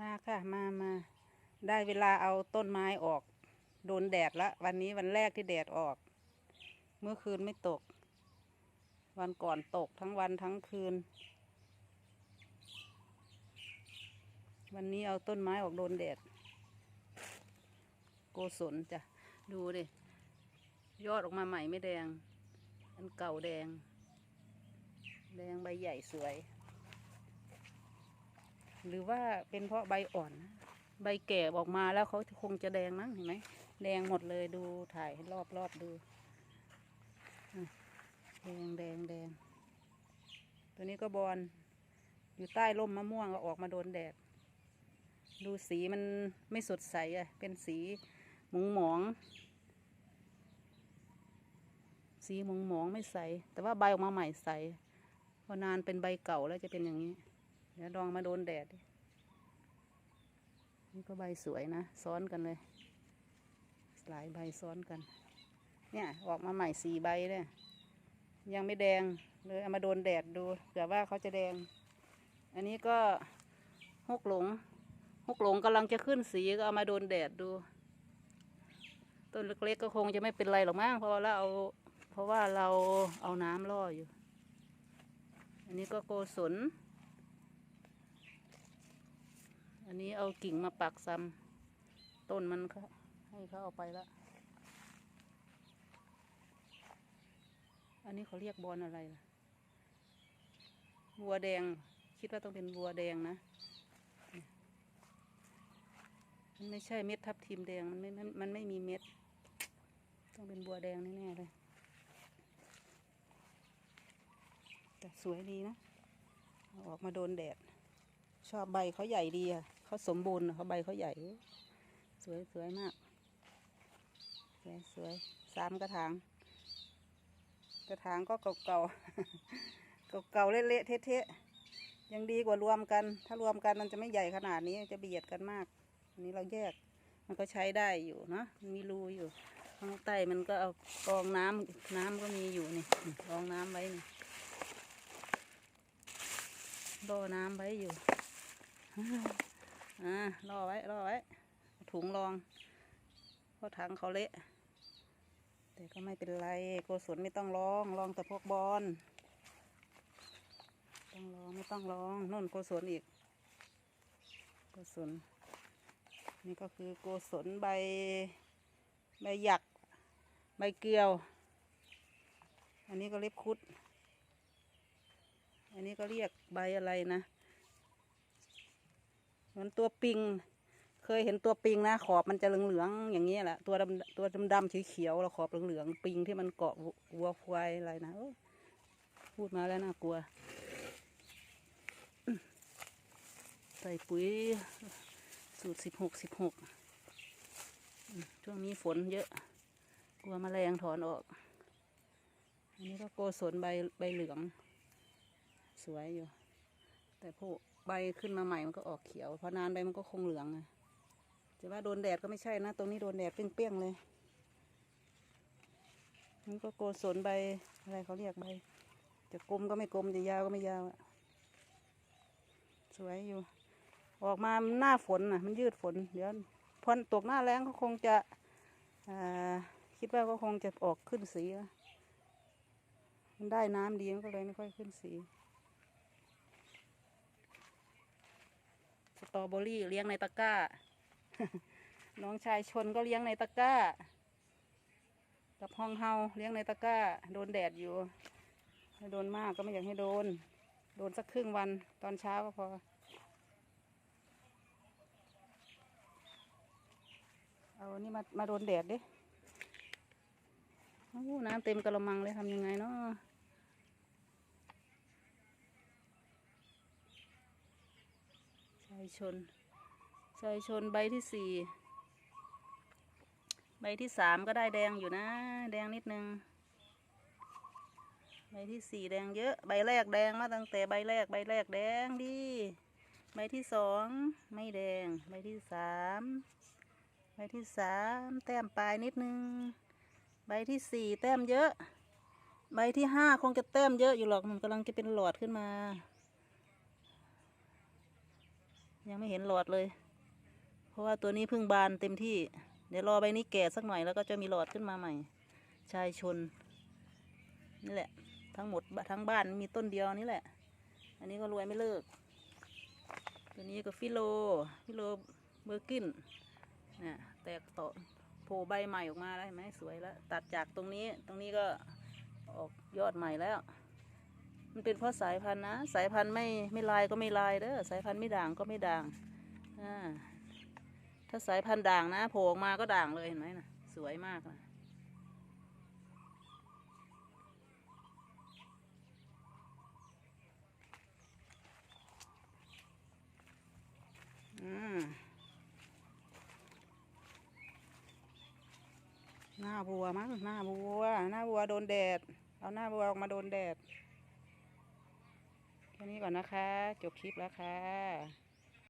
มาค่ะมามาได้เวลาเอาต้นไม้ออก โดนแดดละ วันนี้วันแรกที่แดดออก เมื่อคืนไม่ตก วันก่อนตกทั้งวันทั้งคืน วันนี้เอาต้นไม้ออกโดนแดด โกศลจ้ะ ดูดิ ยอดออกมาใหม่ไม่แดง อันเก่าแดง แดงใบใหญ่สวย หรือว่าเป็นเพราะใบอ่อนนะใบแก่ออกมาแล้วเขาคงจะแดงมั้งเห็นไหมแดงหมดเลยดูถ่ายให้รอบรอบดูแดงแดงแดงตัวนี้ก็บอลอยู่ใต้ร่มมะม่วงก็ออกมาโดนแดด ดูสีมันไม่สดใสอะเป็นสีหมองหมอง สีหมองหมองไม่ใส แต่ว่าใบออกมาใหม่ใสพอนานเป็นใบเก่าแล้วจะเป็นอย่างนี้ เดี๋ยวลองมาโดนแดด นี่ก็ใบสวยนะ ซ้อนกันเลย หลายใบซ้อนกัน เนี่ยออกมาใหม่สี่ใบเนี่ยยังไม่แดงเลยเอามาโดนแดดดูเผื่อว่าเขาจะแดง อันนี้ก็ฮกหลงฮกหลงกำลังจะขึ้นสีก็เอามาโดนแดดดู ต้นเล็กๆก็คงจะไม่เป็นไรหรอกมั้งเพราะเราเอาเพราะว่าเราเอาน้ำล่ออยู่ อันนี้ก็โกศล อั นนี้เอากิ่งมาปักซ้ำต้นมันเขาให้เขาเอาไปละอันนี้เขาเรียกบอลอะไรล่ะ บัวแดง คิดว่าต้องเป็นบัวแดงนะมันไม่ใช่เม็ดทับทิมแดง มันไม่ มันไม่มีเม็ด ต้องเป็นบัวแดงแน่ๆเลย แต่สวยดีนะ ออกมาโดนแดด ชอบใบเขาใหญ่ดีอะ เขาสมบูรณ์เขาใบเขาใหญ่ สวยสวยมาก สวยสวยสามกระถาง กระถางก็เก่าเก่าๆเก่าๆเละเทะๆยังดีกว่ารวมกัน ถ้ารวมกันมันจะไม่ใหญ่ขนาดนี้จะเบียดกันมากอันนี้เราแยกมันก็ใช้ได้อยู่เนอะมีรูอยู่ข้างใต้มันก็เอากองน้ำน้ำก็มีอยู่นี่กองน้ำไว้นี่รอน้ำไว้อยู่ อ่ารอไว้รอไว้ถุงรอง เพราะถังเขาเละ แต่ก็ไม่เป็นไรโกศลไม่ต้องรองรองแต่พวกบอลต้องรองไม่ต้องรองนู่นโกศลอีก โกศลนี่ก็คือโกศลใบใบหยัก ใบเกลียว อันนี้ก็เล็บคุด อันนี้ก็เรียกใบอะไรนะ เหมือนตัวปิง เคยเห็นตัวปิงนะขอบมันจะเหลืองๆอย่างนี้แหละตัวดำตัวดำๆเขียวๆแล้วขอบเหลืองๆปิงที่มันเกาะวัวควายอะไรนะพูดมาแล้วน่ากลัว ใส่ปุ๋ยสูตรสิบหกสิบหกช่วงนี้ฝนเยอะ กลัวแมลงถอนออก อันนี้ก็โกศลใบใบเหลือง สวยอยู่ แต่พวก ใบขึ้นมาใหม่มันก็ออกเขียว พอนานไปมันก็คงเหลืองไงจะว่าโดนแดดก็ไม่ใช่นะ ตรงนี้โดนแดดเปรี้ยงๆเลยนี่ก็โกศลใบอะไรเขาเรียกใบ จะกลมก็ไม่กลมจะยาวก็ไม่ยาวอะสวยอยู่ ออกมาหน้าฝนน่ะ มันยืดฝน เดี๋ยวพอตกหน้าแรงก็คงจะคิดว่าก็คงจะออกขึ้นสีมันได้น้ำดีมันก็เลยไม่ค่อยขึ้นสี ตรอเบอรี่เลี้ยงในตะกร้า น้องชายชนก็เลี้ยงในตะกร้า กับห้องเฮาเลี้ยงในตะกร้า โดนแดดอยู่โดนมากก็ไม่อยากให้โดน โดนสักครึ่งวันตอนเช้าก็พอ เอานี่มามาโดนแดดดิโอ้น้ำเต็มกระมังเลยทำยังไงเนาะ ชายชนชายชนใบที่สี่ ใบที่สามก็ได้แดงอยู่นะ แดงนิดนึง ใบที่สี่แดงเยอะ ใบแรกแดงมาตั้งแต่ใบแรก ใบแรกแดงดี ใบที่สองไม่แดง ใบที่สามใบที่สามแต้มปลายนิดนึง ใบที่สี่แต้มเยอะ ใบที่ห้าคงจะแต้มเยอะอยู่หรอกมันกำลังจะเป็นหลอดขึ้นมา ยังไม่เห็นหลอดเลย เพราะว่าตัวนี้เพิ่งบานเต็มที่ เดี๋ยวรอใบนี้แก่สักหน่อยแล้วก็จะมีหลอดขึ้นมาใหม่ ชายชน นี่แหละ ทั้งหมดทั้งบ้านมีต้นเดียวนี่แหละ อันนี้ก็รวยไม่เลิก ตัวนี้ก็ฟิโล ฟิโลเบอร์กินเนี่ยแตกต่อโผล่ใบใหม่ออกมาแล้วเห็นไหมสวยแล้ว ตัดจากตรงนี้ ตรงนี้ก็ออกยอดใหม่แล้ว มันเป็นเพราะสายพันธุ์นะ สายพันธุ์ไม่ไม่ลายก็ไม่ลายเด้อ สายพันธุ์ไม่ด่างก็ไม่ด่าง อ่า ถ้าสายพันธุ์ด่างนะโผล่ออกมาก็ด่างเลยเห็นไหมนะสวยมากนะอืมหน้าบัวมั้งหน้าบัว หน้าบัวโดนแดด เอาหน้าบัวออกมาโดนแดด ค่นี้ก่อนนะคะ จบคลิปแล้วค่ะ